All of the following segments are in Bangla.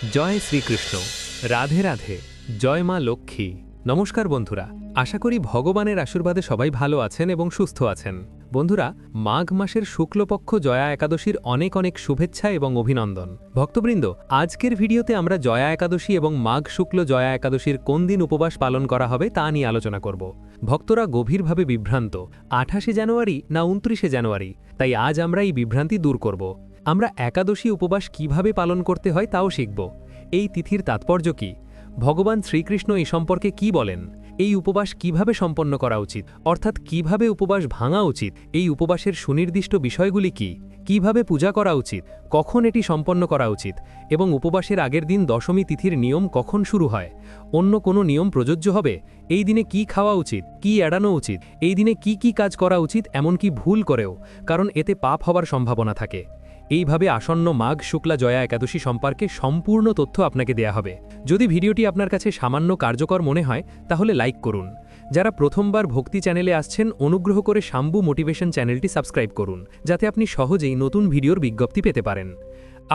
জয় শ্রীকৃষ্ণ। রাধে রাধে। জয় মা লক্ষ্মী। নমস্কার বন্ধুরা। আশা করি ভগবানের আশীর্বাদে সবাই ভালো আছেন এবং সুস্থ আছেন। বন্ধুরা, মাঘ মাসের শুক্লপক্ষ জয়া একাদশীর অনেক অনেক শুভেচ্ছা এবং অভিনন্দন। ভক্তবৃন্দ, আজকের ভিডিওতে আমরা জয়া একাদশী এবং মাঘ শুক্ল জয়া একাদশীর কোন দিন উপবাস পালন করা হবে তা নিয়ে আলোচনা করব। ভক্তরা গভীরভাবে বিভ্রান্ত। আঠাশে জানুয়ারি না উনত্রিশে জানুয়ারি? তাই আজ আমরা এই বিভ্রান্তি দূর করব। আমরা একাদশী উপবাস কীভাবে পালন করতে হয় তাও শিখব। এই তিথির তাৎপর্য কি? ভগবান শ্রীকৃষ্ণ এই সম্পর্কে কি বলেন? এই উপবাস কীভাবে সম্পন্ন করা উচিত? অর্থাৎ কীভাবে উপবাস ভাঙা উচিত? এই উপবাসের সুনির্দিষ্ট বিষয়গুলি কি? কীভাবে পূজা করা উচিত? কখন এটি সম্পন্ন করা উচিত? এবং উপবাসের আগের দিন দশমী তিথির নিয়ম কখন শুরু হয়? অন্য কোনো নিয়ম প্রযোজ্য হবে? এই দিনে কি খাওয়া উচিত? কি এড়ানো উচিত? এই দিনে কি কি কাজ করা উচিত? এমনকি ভুল করেও? কারণ এতে পাপ হওয়ার সম্ভাবনা থাকে। এইভাবে আসন্ন মাঘ শুক্লা জয়া একাদশী সম্পর্কে সম্পূর্ণ তথ্য আপনাকে দেয়া হবে। যদি ভিডিওটি আপনার কাছে সামান্য কার্যকর মনে হয়, তাহলে লাইক করুন। যারা প্রথমবার ভক্তি চ্যানেলে আসছেন, অনুগ্রহ করে শাম্বু মোটিভেশন চ্যানেলটি সাবস্ক্রাইব করুন, যাতে আপনি সহজেই নতুন ভিডিওর বিজ্ঞপ্তি পেতে পারেন।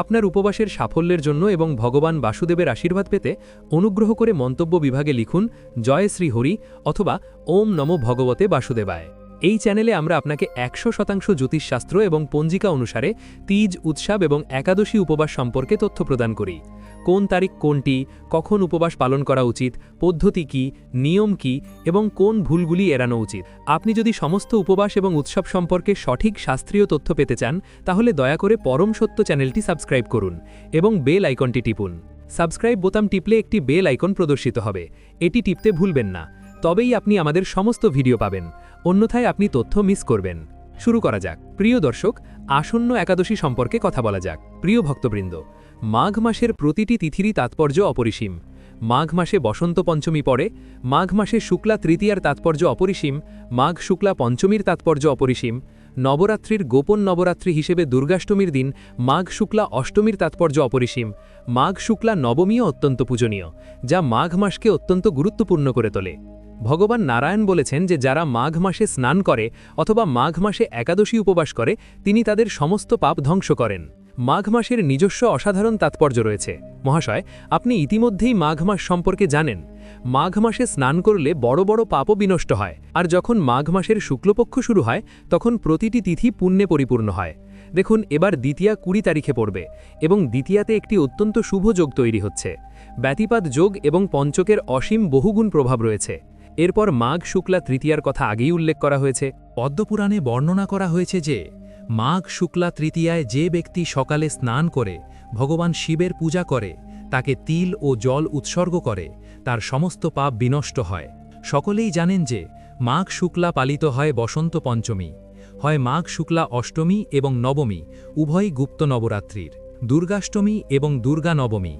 আপনার উপবাসের সাফল্যের জন্য এবং ভগবান বাসুদেবের আশীর্বাদ পেতে অনুগ্রহ করে মন্তব্য বিভাগে লিখুন, জয় শ্রী হরি অথবা ওম নম ভগবতে বাসুদেবায়। এই চ্যানেলে আমরা আপনাকে একশো শতাংশ জ্যোতিষশাস্ত্র এবং পঞ্জিকা অনুসারে তিজ, উৎসব এবং একাদশী উপবাস সম্পর্কে তথ্য প্রদান করি। কোন তারিখ কোনটি, কখন উপবাস পালন করা উচিত, পদ্ধতি কি, নিয়ম কি, এবং কোন ভুলগুলি এড়ানো উচিত। আপনি যদি সমস্ত উপবাস এবং উৎসব সম্পর্কে সঠিক শাস্ত্রীয় তথ্য পেতে চান, তাহলে দয়া করে পরম সত্য চ্যানেলটি সাবস্ক্রাইব করুন এবং বেল আইকনটি টিপুন। সাবস্ক্রাইব বোতাম টিপলে একটি বেল আইকন প্রদর্শিত হবে। এটি টিপতে ভুলবেন না। তবেই আপনি আমাদের সমস্ত ভিডিও পাবেন। অন্যথায় আপনি তথ্য মিস করবেন। শুরু করা যাক। প্রিয় দর্শক, আসন্ন একাদশী সম্পর্কে কথা বলা যাক। প্রিয় ভক্তবৃন্দ, মাঘ মাসের প্রতিটি তিথিরই তাৎপর্য অপরিসীম। মাঘ মাসে বসন্ত পঞ্চমী পড়ে, মাঘ মাসে শুক্লা তৃতীয়ার তাৎপর্য অপরিসীম, মাঘ শুক্লা পঞ্চমীর তাৎপর্য অপরিসীম, নবরাত্রির গোপন নবরাত্রি হিসেবে দুর্গাষ্টমীর দিন মাঘ শুক্লা অষ্টমীর তাৎপর্য অপরিসীম, মাঘ শুক্লা নবমীও অত্যন্ত পূজনীয়, যা মাঘ মাসকে অত্যন্ত গুরুত্বপূর্ণ করে তোলে। ভগবান নারায়ণ বলেছেন যে যারা মাঘ মাসে স্নান করে অথবা মাঘ মাসে একাদশী উপবাস করে, তিনি তাদের সমস্ত পাপ ধ্বংস করেন। মাঘ মাসের নিজস্ব অসাধারণ তাৎপর্য রয়েছে। মহাশয়, আপনি ইতিমধ্যেই মাঘ মাস সম্পর্কে জানেন। মাঘ মাসে স্নান করলে বড় বড় পাপও বিনষ্ট হয়। আর যখন মাঘ মাসের শুক্লপক্ষ শুরু হয়, তখন প্রতিটি তিথি পুণ্যে পরিপূর্ণ হয়। দেখুন, এবার দ্বিতীয়া কুড়ি তারিখে পড়বে এবং দ্বিতীয়াতে একটি অত্যন্ত শুভ যোগ তৈরি হচ্ছে। ব্যতিপাত যোগ এবং পঞ্চকের অসীম বহুগুণ প্রভাব রয়েছে। এরপর মাঘ শুক্লা তৃতীয়ার কথা আগেই উল্লেখ করা হয়েছে। পদ্মপুরাণে বর্ণনা করা হয়েছে যে, মাঘ শুক্লা তৃতীয়ায় যে ব্যক্তি সকালে স্নান করে, ভগবান শিবের পূজা করে, তাকে তিল ও জল উৎসর্গ করে, তার সমস্ত পাপ বিনষ্ট হয়। সকলেই জানেন যে, মাঘ শুক্লা পালিত হয় বসন্ত পঞ্চমী। হয় মাঘ শুক্লা অষ্টমী এবং নবমী, উভয়ই গুপ্ত নবরাত্রির। দুর্গাষ্টমী এবং দুর্গা নবমী।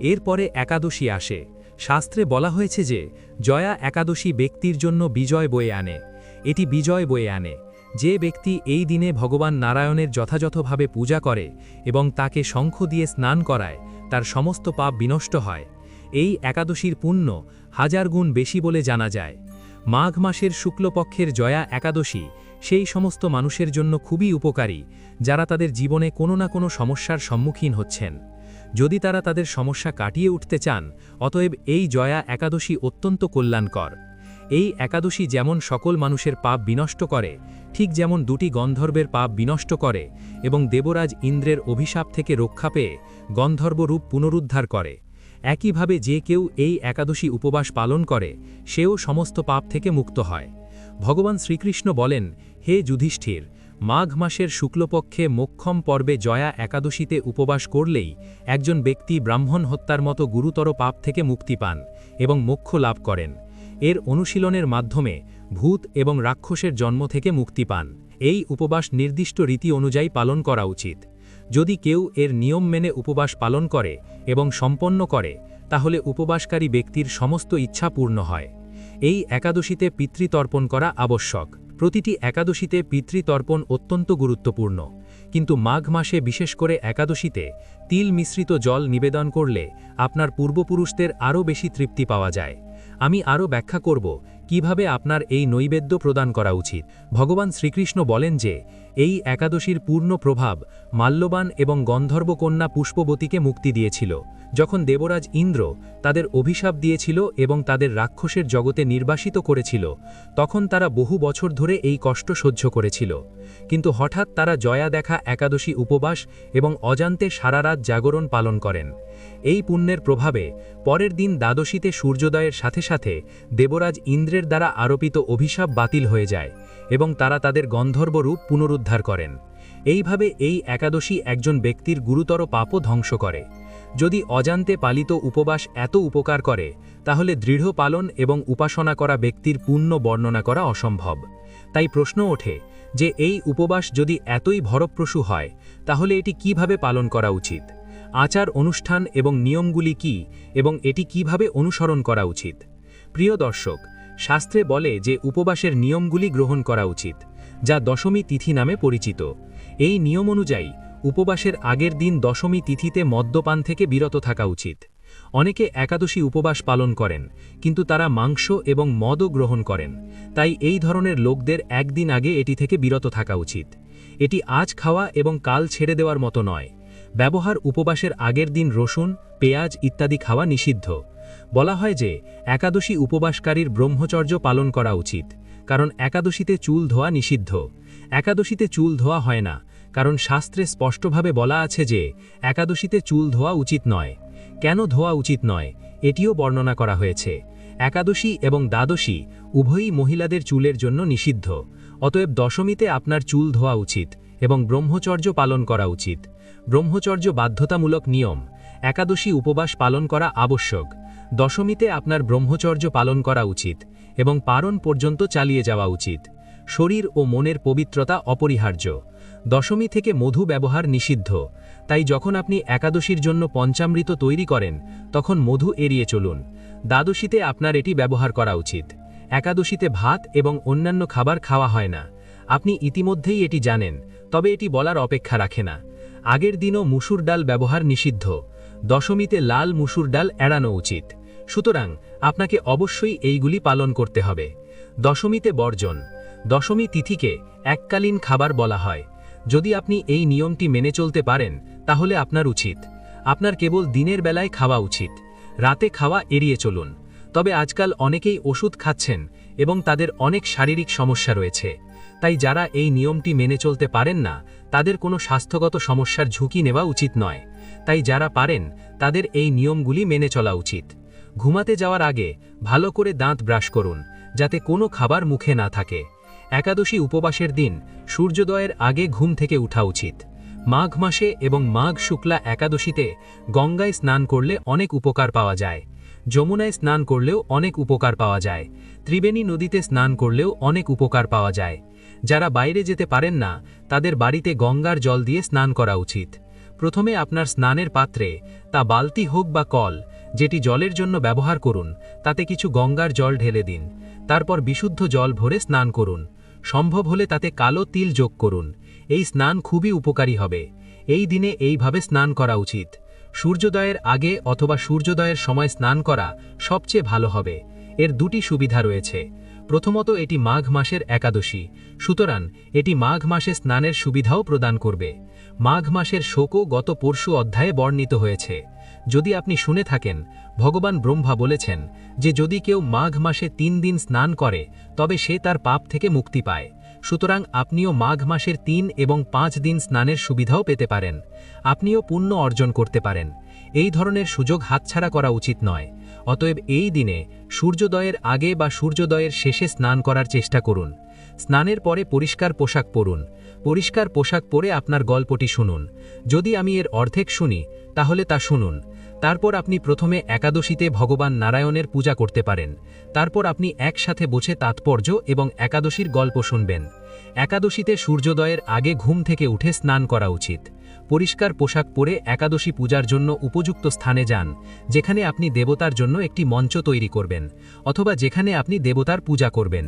এরপরে একাদশী আসে। শাস্ত্রে বলা হয়েছে যে, জয়া একাদশী ব্যক্তির জন্য বিজয় বয়ে আনে। এটি বিজয় বয়ে আনে। যে ব্যক্তি এই দিনে ভগবান নারায়ণের যথাযথভাবে পূজা করে এবং তাকে শঙ্খ দিয়ে স্নান করায়, তার সমস্ত পাপ বিনষ্ট হয়। এই একাদশীর পুণ্য হাজার গুণ বেশি বলে জানা যায়। মাঘ মাসের শুক্লপক্ষের জয়া একাদশী সেই সমস্ত মানুষের জন্য খুবই উপকারী, যারা তাদের জীবনে কোনো না কোনো সমস্যার সম্মুখীন হচ্ছেন। যদি তারা তাদের সমস্যা কাটিয়ে উঠতে চান, অতএব এই জয়া একাদশী অত্যন্ত কল্যাণকর। এই একাদশী যেমন সকল মানুষের পাপ বিনষ্ট করে, ঠিক যেমন দুটি গন্ধর্বের পাপ বিনষ্ট করে এবং দেবরাজ ইন্দ্রের অভিশাপ থেকে রক্ষা পেয়ে গন্ধর্বরূপ পুনরুদ্ধার করে, একইভাবে যে কেউ এই একাদশী উপবাস পালন করে, সেও সমস্ত পাপ থেকে মুক্ত হয়। ভগবান শ্রীকৃষ্ণ বলেন, হে যুধিষ্ঠির মাঘ মাসের শুক্লপক্ষে মোক্ষম পর্বে জয়া একাদশীতে উপবাস করলেই একজন ব্যক্তি ব্রাহ্মণ হত্যার মতো গুরুতর পাপ থেকে মুক্তি পান এবং মোক্ষ লাভ করেন। এর অনুশীলনের মাধ্যমে ভূত এবং রাক্ষসের জন্ম থেকে মুক্তি পান। এই উপবাস নির্দিষ্ট রীতি অনুযায়ী পালন করা উচিত। যদি কেউ এর নিয়ম মেনে উপবাস পালন করে এবং সম্পন্ন করে, তাহলে উপবাসকারী ব্যক্তির সমস্ত ইচ্ছা পূর্ণ হয়। এই একাদশীতে পিতৃতর্পণ করা আবশ্যক। প্রতিটি একাদশীতে পিতৃতর্পণ অত্যন্ত গুরুত্বপূর্ণ, কিন্তু মাঘ মাসে বিশেষ করে একাদশীতে তিল মিশ্রিত জল নিবেদন করলে আপনার পূর্বপুরুষদের আরও বেশি তৃপ্তি পাওয়া যায়। আমি আরও ব্যাখ্যা করব কীভাবে আপনার এই নৈবেদ্য প্রদান করা উচিত। ভগবান শ্রীকৃষ্ণ বলেন যে এই একাদশীর পূর্ণ প্রভাব মাল্যবান এবং গন্ধর্বকন্যা পুষ্পবতীকে মুক্তি দিয়েছিল। যখন দেবরাজ ইন্দ্র তাদের অভিশাপ দিয়েছিল এবং তাদের রাক্ষসের জগতে নির্বাসিত করেছিল, তখন তারা বহু বছর ধরে এই কষ্ট সহ্য করেছিল। কিন্তু হঠাৎ তারা জয়া দেখা একাদশী উপবাস এবং অজান্তে সারা রাত জাগরণ পালন করেন। এই পুণ্যের প্রভাবে পরের দিন দ্বাদশীতে সূর্যোদয়ের সাথে সাথে দেবরাজ ইন্দ্রের দ্বারা আরোপিত অভিশাপ বাতিল হয়ে যায়। এবং তারা তাদের গন্ধর্ব রূপ পুনরুদ্ধার করেন। এইভাবে এই একাদশী একজন ব্যক্তির গুরুতর পাপও ধ্বংস করে। যদি অজান্তে পালিত উপবাস এত উপকার করে, তাহলে দৃঢ় পালন এবং উপাসনা করা ব্যক্তির পুণ্য বর্ণনা করা অসম্ভব। তাই প্রশ্ন ওঠে যে এই উপবাস যদি এতই ভরপ্রসূ হয়, তাহলে এটি কীভাবে পালন করা উচিত? আচার অনুষ্ঠান এবং নিয়মগুলি কি এবং এটি কীভাবে অনুসরণ করা উচিত? প্রিয় দর্শক শাস্ত্রে বলে যে উপবাসের নিয়মগুলি গ্রহণ করা উচিত, যা দশমী তিথি নামে পরিচিত। এই নিয়ম অনুযায়ী, উপবাসের আগের দিন দশমী তিথিতে মদ্যপান থেকে বিরত থাকা উচিত। অনেকে একাদশী উপবাস পালন করেন, কিন্তু তারা মাংস এবং মদও গ্রহণ করেন। তাই এই ধরনের লোকদের একদিন আগে এটি থেকে বিরত থাকা উচিত। এটি আজ খাওয়া এবং কাল ছেড়ে দেওয়ার মতো নয়। ব্যবহার উপবাসের আগের দিন রসুন, পেঁয়াজ ইত্যাদি খাওয়া নিষিদ্ধ। বলা হয় যে, একাদশী উপবাসকারীর ব্রহ্মচর্য পালন করা উচিত, কারণ একাদশীতে চুল ধোয়া নিষিদ্ধ। একাদশীতে চুল ধোয়া হয় না, কারণ শাস্ত্রে স্পষ্টভাবে বলা আছে যে, একাদশীতে চুল ধোয়া উচিত নয়। কেন ধোয়া উচিত নয়? এটিও বর্ণনা করা হয়েছে। একাদশী এবং দ্বাদশী উভয়ই মহিলাদের চুলের জন্য নিষিদ্ধ, অতএব দশমীতে আপনার চুল ধোয়া উচিত এবং ব্রহ্মচর্য পালন করা উচিত। ব্রহ্মচর্য বাধ্যতামূলক নিয়ম, একাদশী উপবাস পালন করা আবশ্যক। দশমীতে আপনার ব্রহ্মচর্য পালন করা উচিত এবং পারণ পর্যন্ত চালিয়ে যাওয়া উচিত। শরীর ও মনের পবিত্রতা অপরিহার্য। দশমী থেকে মধু ব্যবহার নিষিদ্ধ। তাই যখন আপনি একাদশীর জন্য পঞ্চামৃত তৈরি করেন, তখন মধু এড়িয়ে চলুন। দ্বাদশীতে আপনার এটি ব্যবহার করা উচিত। একাদশীতে ভাত এবং অন্যান্য খাবার খাওয়া হয় না। আপনি ইতিমধ্যেই এটি জানেন, তবে এটি বলার অপেক্ষা রাখে না। আগের দিনও মুসুর ডাল ব্যবহার নিষিদ্ধ। দশমীতে লাল মুসুর ডাল এড়ানো উচিত। সুতরাং আপনাকে অবশ্যই এইগুলি পালন করতে হবে। দশমীতে বর্জন। দশমী তিথিকে এককালীন খাবার বলা হয়। যদি আপনি এই নিয়মটি মেনে চলতে পারেন, তাহলে আপনার উচিত। আপনার কেবল দিনের বেলায় খাওয়া উচিত। রাতে খাওয়া এড়িয়ে চলুন। তবে আজকাল অনেকেই ওষুধ খাচ্ছেন এবং তাদের অনেক শারীরিক সমস্যা রয়েছে। তাই যারা এই নিয়মটি মেনে চলতে পারেন না, তাদের কোনো স্বাস্থ্যগত সমস্যার ঝুঁকি নেওয়া উচিত নয়। তাই যারা পারেন, তাদের এই নিয়মগুলি মেনে চলা উচিত। ঘুমাতে যাওয়ার আগে ভালো করে দাঁত ব্রাশ করুন, যাতে কোনো খাবার মুখে না থাকে। একাদশী উপবাসের দিন সূর্যোদয়ের আগে ঘুম থেকে উঠা উচিত। মাঘ মাসে এবং মাঘ শুক্লা একাদশীতে গঙ্গায় স্নান করলে অনেক উপকার পাওয়া যায়। যমুনায় স্নান করলেও অনেক উপকার পাওয়া যায়। ত্রিবেণী নদীতে স্নান করলেও অনেক উপকার পাওয়া যায়। যারা বাইরে যেতে পারেন না, তাদের বাড়িতে গঙ্গার জল দিয়ে স্নান করা উচিত। প্রথমে আপনার স্নানের পাত্রে তা বালতি হোক বা কল, যেটি জলের জন্য ব্যবহার করুন, তাতে কিছু গঙ্গার জল ঢেলে দিন। তারপর বিশুদ্ধ জল ভরে স্নান করুন। সম্ভব হলে তাতে কালো তিল যোগ করুন। এই স্নান খুবই উপকারী হবে। এই দিনে এইভাবে স্নান করা উচিত। সূর্যোদয়ের আগে অথবা সূর্যোদয়ের সময় স্নান করা সবচেয়ে ভালো হবে। এর দুটি সুবিধা রয়েছে। প্রথমত এটি মাঘ মাসের একাদশী, সুতরাং এটি মাঘ মাসে স্নানের সুবিধাও প্রদান করবে। মাঘ মাসের শোকও গত পরশু অধ্যায়ে বর্ণিত হয়েছে। যদি আপনি শুনে থাকেন, ভগবান ব্রহ্মা বলেছেন যে যদি কেউ মাঘ মাসে তিন দিন স্নান করে, তবে সে তার পাপ থেকে মুক্তি পায়। সুতরাং আপনিও মাঘ মাসের তিন এবং পাঁচ দিন স্নানের সুবিধাও পেতে পারেন। আপনিও পুণ্য অর্জন করতে পারেন। এই ধরনের সুযোগ হাতছাড়া করা উচিত নয়। অতএব এই দিনে সূর্যোদয়ের আগে বা সূর্যোদয়ের শেষে স্নান করার চেষ্টা করুন। স্নানের পরে পরিষ্কার পোশাক পরুন। পরিষ্কার পোশাক পরে আপনার গল্পটি শুনুন। যদি আমি এর অর্ধেক শুনি, তাহলে তা শুনুন। তারপর আপনি প্রথমে একাদশীতে ভগবান নারায়ণের পূজা করতে পারেন। তারপর আপনি একসাথে বসে তাৎপর্য এবং একাদশীর গল্প শুনবেন। একাদশীতে সূর্যোদয়ের আগে ঘুম থেকে উঠে স্নান করা উচিত। পরিষ্কার পোশাক পরে একাদশী পূজার জন্য উপযুক্ত স্থানে যান, যেখানে আপনি দেবতার জন্য একটি মঞ্চ তৈরি করবেন, অথবা যেখানে আপনি দেবতার পূজা করবেন।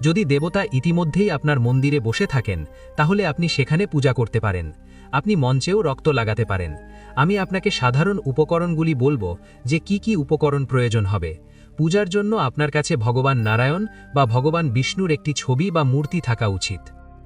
যদি দেবতা ইতিমধ্যেই আপনার মন্দিরে বসে থাকেন, তাহলে আপনি সেখানে পূজা করতে পারেন। আপনি মঞ্চেও রক্ত লাগাতে পারেন। আমি আপনাকে সাধারণ উপকরণগুলি বলব যে কি কি উপকরণ প্রয়োজন হবে। পূজার জন্য আপনার কাছে ভগবান নারায়ণ বা ভগবান বিষ্ণুর একটি ছবি বা মূর্তি থাকা উচিত।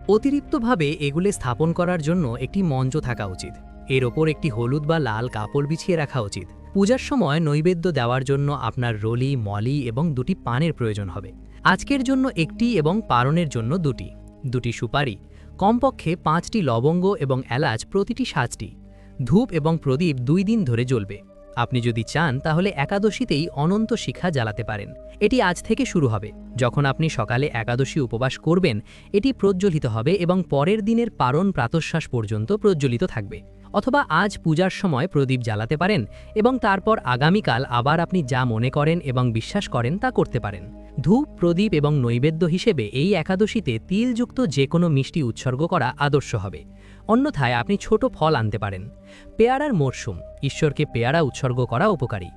অতিরিক্তভাবে এগুলি স্থাপন করার জন্য একটি মঞ্চ থাকা উচিত। এর ওপর একটি হলুদ বা লাল কাপড় বিছিয়ে রাখা উচিত। পূজার সময় নৈবেদ্য দেওয়ার জন্য আপনার রলি, মলি এবং দুটি পানের প্রয়োজন হবে। আজকের জন্য একটি এবং পারণের জন্য দুটি। দুটি সুপারি। কমপক্ষে পাঁচটি লবঙ্গ এবং এলাচ প্রতিটি সাজটি ধূপ এবং প্রদীপ দুই দিন ধরে জ্বলবে। আপনি যদি চান, তাহলে একাদশীতেই অনন্ত শিখা জ্বালাতে পারেন। এটি আজ থেকে শুরু হবে। যখন আপনি সকালে একাদশী উপবাস করবেন, এটি প্রজ্বলিত হবে এবং পরের দিনের পারণ প্রাতঃশ্বাস পর্যন্ত প্রজ্বলিত থাকবে। অথবা আজ পূজার সময় প্রদীপ জ্বালাতে পারেন এবং তারপর আগামীকাল আবার আপনি যা মনে করেন এবং বিশ্বাস করেন তা করতে পারেন। ধূপ, প্রদীপ এবং নৈবেদ্য হিসেবে এই একাদশীতে তিলযুক্ত যে কোনো মিষ্টি উৎসর্গ করা আদর্শ হবে। অন্যথায় আপনি ছোট ফল আনতে পারেন। পেয়ারার মরশুম ঈশ্বরকে পেয়ারা উৎসর্গ করা উপকারী।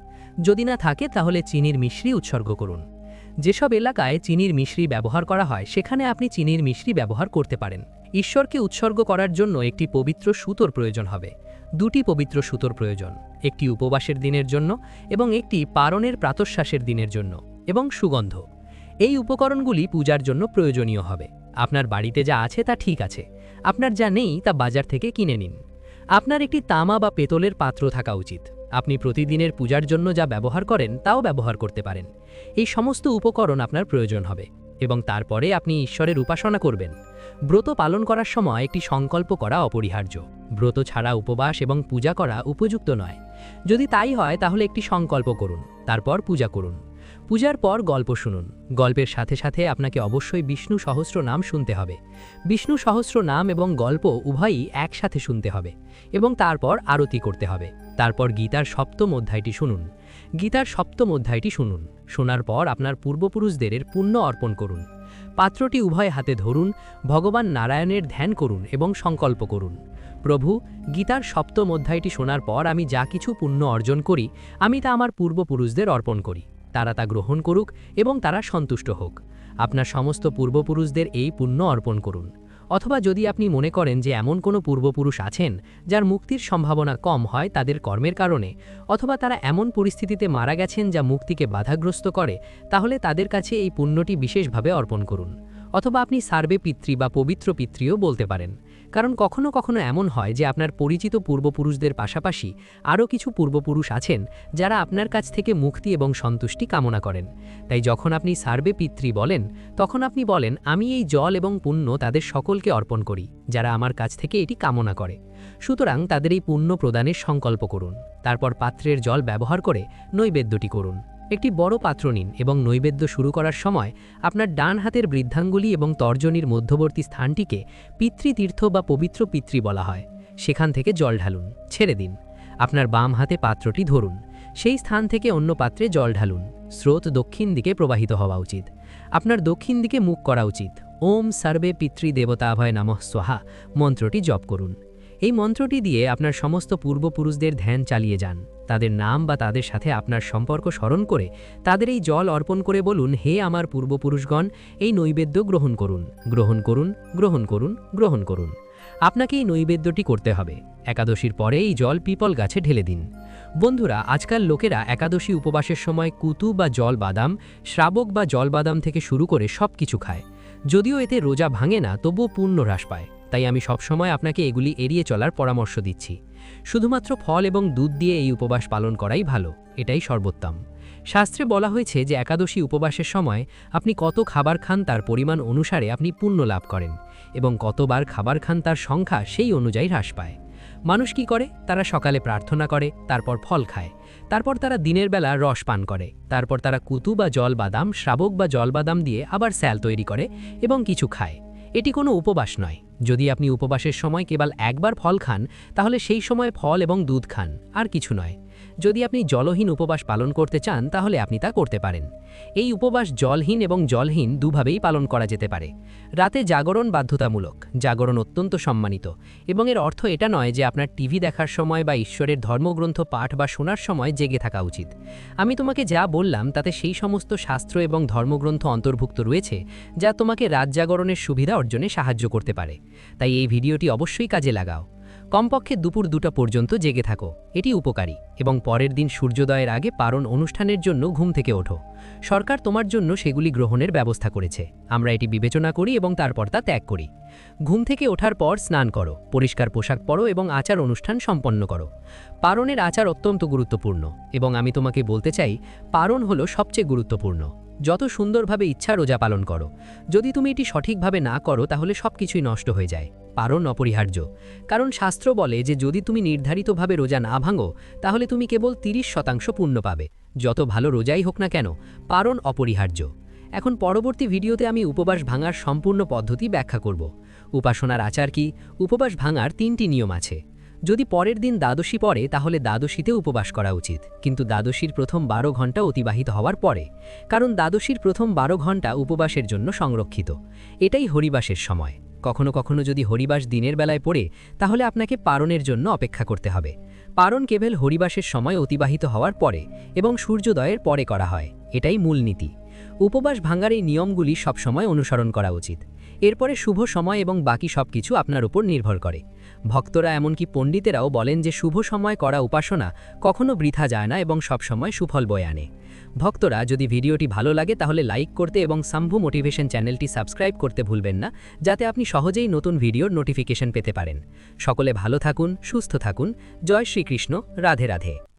যদি না থাকে, তাহলে চিনির মিশ্রি উৎসর্গ করুন। যেসব এলাকায় চিনির মিশ্রি ব্যবহার করা হয়, সেখানে আপনি চিনির মিশ্রি ব্যবহার করতে পারেন। ঈশ্বরকে উৎসর্গ করার জন্য একটি পবিত্র সুতোর প্রয়োজন হবে। দুটি পবিত্র সুতোর প্রয়োজন, একটি উপবাসের দিনের জন্য এবং একটি পারণের প্রাতঃশ্বাসের দিনের জন্য। এবং সুগন্ধ। এই উপকরণগুলি পূজার জন্য প্রয়োজনীয় হবে। আপনার বাড়িতে যা আছে তা ঠিক আছে। আপনার যা নেই তা বাজার থেকে কিনে নিন। আপনার একটি তামা বা পেতলের পাত্র থাকা উচিত। আপনি প্রতিদিনের পূজার জন্য যা ব্যবহার করেন তাও ব্যবহার করতে পারেন। এই সমস্ত উপকরণ আপনার প্রয়োজন হবে এবং তারপরে আপনি ঈশ্বরের উপাসনা করবেন। ব্রত পালন করার সময় একটি সংকল্প করা অপরিহার্য। ব্রত ছাড়া উপবাস এবং পূজা করা উপযুক্ত নয়। যদি তাই হয় তাহলে একটি সংকল্প করুন, তারপর পূজা করুন। পূজার পর গল্প শুনুন। গল্পের সাথে সাথে আপনাকে অবশ্যই বিষ্ণু সহস্র নাম শুনতে হবে। বিষ্ণু সহস্র নাম এবং গল্প উভয়ই একসাথে শুনতে হবে এবং তারপর আরতি করতে হবে। তারপর গীতার সপ্তম অধ্যায়টি শুনুন। গীতার সপ্তম অধ্যায়টি শুনুন। শোনার পর আপনার পূর্বপুরুষদের পুণ্য অর্পণ করুন। পাত্রটি উভয় হাতে ধরুন, ভগবান নারায়ণের ধ্যান করুন এবং সংকল্প করুন। প্রভু, গীতার সপ্তম অধ্যায়টি শোনার পর আমি যা কিছু পুণ্য অর্জন করি, আমি তা আমার পূর্বপুরুষদের অর্পণ করি। তারা তা গ্রহণ করুক এবং তারা সন্তুষ্ট হোক। আপনার সমস্ত পূর্বপুরুষদের এই পুণ্য অর্পণ করুন। অথবা যদি আপনি মনে করেন যে এমন কোনো পূর্বপুরুষ আছেন, যার মুক্তির সম্ভাবনা কম হয় তাদের কর্মের কারণে, অথবা তারা এমন পরিস্থিতিতে মারা গেছেন যা মুক্তিকে বাধাগ্রস্ত করে, তাহলে তাদের কাছে এই পুণ্যটি বিশেষভাবে অর্পণ করুন। অথবা আপনি সার্বে পিতৃ বা পবিত্র পিতৃও বলতে পারেন। কারণ কখনো কখনো এমন হয় যে আপনার পরিচিত পূর্বপুরুষদের পাশাপাশি আরও কিছু পূর্বপুরুষ আছেন যারা আপনার কাছ থেকে মুক্তি এবং সন্তুষ্টি কামনা করেন। তাই যখন আপনি সার্বে পিতৃ বলেন, তখন আপনি বলেন, আমি এই জল এবং পুণ্য তাদের সকলকে অর্পণ করি, যারা আমার কাছ থেকে এটি কামনা করে। সুতরাং তাদের এই পুণ্য প্রদানের সংকল্প করুন। তারপর পাত্রের জল ব্যবহার করে নৈবেদ্যটি করুন। একটি বড় পাত্র নিন এবং নৈবেদ্য শুরু করার সময় আপনার ডান হাতের বৃদ্ধাঙ্গুলি এবং তর্জনীর মধ্যবর্তী স্থানটিকে পিতৃতীর্থ বা পবিত্র পিতৃ বলা হয়। সেখান থেকে জল ঢালুন, ছেড়ে দিন। আপনার বাম হাতে পাত্রটি ধরুন। সেই স্থান থেকে অন্য পাত্রে জল ঢালুন। স্রোত দক্ষিণ দিকে প্রবাহিত হওয়া উচিত। আপনার দক্ষিণ দিকে মুখ করা উচিত। ওম সর্বে পিতৃ দেবতাভয় নমঃ সোহা মন্ত্রটি জপ করুন। এই মন্ত্রটি দিয়ে আপনার সমস্ত পূর্বপুরুষদের ধ্যান চালিয়ে যান। তাদের নাম বা তাদের সাথে আপনার সম্পর্ক স্মরণ করে তাদের এই জল অর্পণ করে বলুন, হে আমার পূর্বপুরুষগণ, এই নৈবেদ্য গ্রহণ করুন। গ্রহণ করুন গ্রহণ করুন গ্রহণ করুন। আপনাকে এই নৈবেদ্যটি করতে হবে। একাদশীর পরে এই জল পিপল গাছে ঢেলে দিন। বন্ধুরা, আজকাল লোকেরা একাদশী উপবাসের সময় কুতু বা জল বাদাম শ্রাবক বা জল বাদাম থেকে শুরু করে সব কিছু খায়। যদিও এতে রোজা ভাঙে না, তবুও পূর্ণ হ্রাস পায়। তাই আমি সবসময় আপনাকে এগুলি এড়িয়ে চলার পরামর্শ দিচ্ছি। শুধুমাত্র ফল এবং দুধ দিয়ে এই উপবাস পালন করাই ভালো, এটাই সর্বোত্তম। শাস্ত্রে বলা হয়েছে যে একাদশী উপবাসের সময় আপনি কত খাবার খান তার পরিমাণ অনুসারে আপনি পুণ্য লাভ করেন এবং কতবার খাবার খান তার সংখ্যা সেই অনুযায়ী হ্রাস পায়। মানুষ কি করে? তারা সকালে প্রার্থনা করে, তারপর ফল খায়। তারপর তারা দিনের বেলা রস পান করে, তারপর তারা কুতু বা জল বাদাম শ্রাবক বা জল বাদাম দিয়ে আবার স্যাল তৈরি করে এবং কিছু খায়। এটি কোনো উপবাস নয়। যদি আপনি উপবাসের সময় কেবল একবার ফল খান, তাহলে সেই সময় ফল এবং দুধ খান, আর কিছু নয়। যদি আপনি জলহীন উপবাস পালন করতে চান, তাহলে আপনি তা করতে পারেন। এই উপবাস জলহীন এবং জলহীন দুভাবেই পালন করা যেতে পারে। রাতে জাগরণ বাধ্যতামূলক। জাগরণ অত্যন্ত সম্মানিত। এবং এর অর্থ এটা নয় যে আপনার টিভি দেখার সময় বা ঈশ্বরের ধর্মগ্রন্থ পাঠ বা শোনার সময় জেগে থাকা উচিত। আমি তোমাকে যা বললাম, তাতে সেই সমস্ত শাস্ত্র এবং ধর্মগ্রন্থ অন্তর্ভুক্ত রয়েছে, যা তোমাকে রাত জাগরণের সুবিধা অর্জনে সাহায্য করতে পারে। তাই এই ভিডিওটি অবশ্যই কাজে লাগাও। কমপক্ষে দুপুর দুটা পর্যন্ত জেগে থাকো। এটি উপকারী, এবং পরের দিন সূর্যোদয়ের আগে পারণ অনুষ্ঠানের জন্য ঘুম থেকে ওঠো। সরকার তোমার জন্য সেগুলি গ্রহণের ব্যবস্থা করেছে। আমরা এটি বিবেচনা করি এবং তারপর তা ত্যাগ করি। ঘুম থেকে ওঠার পর স্নান করো, পরিষ্কার পোশাক পরো এবং আচার অনুষ্ঠান সম্পন্ন করো। পারণের আচার অত্যন্ত গুরুত্বপূর্ণ, এবং আমি তোমাকে বলতে চাই, পারণ হলো সবচেয়ে গুরুত্বপূর্ণ। যত সুন্দরভাবে ইচ্ছা রোজা পালন করো। যদি তুমি এটি সঠিকভাবে না করো, তাহলে সব কিছুই নষ্ট হয়ে যায়। পারণ অপরিহার্য। কারণ শাস্ত্র বলে যে, যদি তুমি নির্ধারিতভাবে রোজা না ভাঙো, তাহলে তুমি কেবল তিরিশ শতাংশ পূর্ণ পাবে। যত ভালো রোজাই হোক না কেন, পারণ অপরিহার্য। এখন পরবর্তী ভিডিওতে আমি উপবাস ভাঙার সম্পূর্ণ পদ্ধতি ব্যাখ্যা করব। উপাসনার আচার কি? উপবাস ভাঙার তিনটি নিয়ম আছে। যদি পরের দিন দ্বাদশী পড়ে, তাহলে দ্বাদশীতে উপবাস করা উচিত। কিন্তু দ্বাদশীর প্রথম বারো ঘণ্টা অতিবাহিত হওয়ার পরে, কারণ দ্বাদশীর প্রথম বারো ঘণ্টা উপবাসের জন্য সংরক্ষিত। এটাই হরিবাসের সময়। কখনো কখনো যদি হরিবাস দিনের বেলায় পড়ে, তাহলে আপনাকে পারণের জন্য অপেক্ষা করতে হবে। পারণ কেবল হরিবাসের সময় অতিবাহিত হওয়ার পরে এবং সূর্যোদয়ের পরে করা হয়। এটাই মূল নীতি। উপবাস ভাঙার এই নিয়মগুলি সবসময় অনুসরণ করা উচিত। এরপরে শুভ সময় এবং বাকি সব কিছু আপনার উপর নির্ভর করে। ভক্তরা এমনকি পণ্ডিতেরাও বলেন যে শুভ সময় করা উপাসনা কখনো বৃথা যায় না এবং সবসময় সুফল বয়ে আনে। ভক্তরা যদি ভিডিওটি ভালো লাগে তাহলে লাইক করতে এবং সাম্ভু মোটিভেশন চ্যানেলটি সাবস্ক্রাইব করতে ভুলবেন না, যাতে আপনি সহজেই নতুন ভিডিওর নোটিফিকেশন পেতে পারেন। সকলে ভালো থাকুন, সুস্থ থাকুন। জয় শ্রীকৃষ্ণ, রাধে রাধে।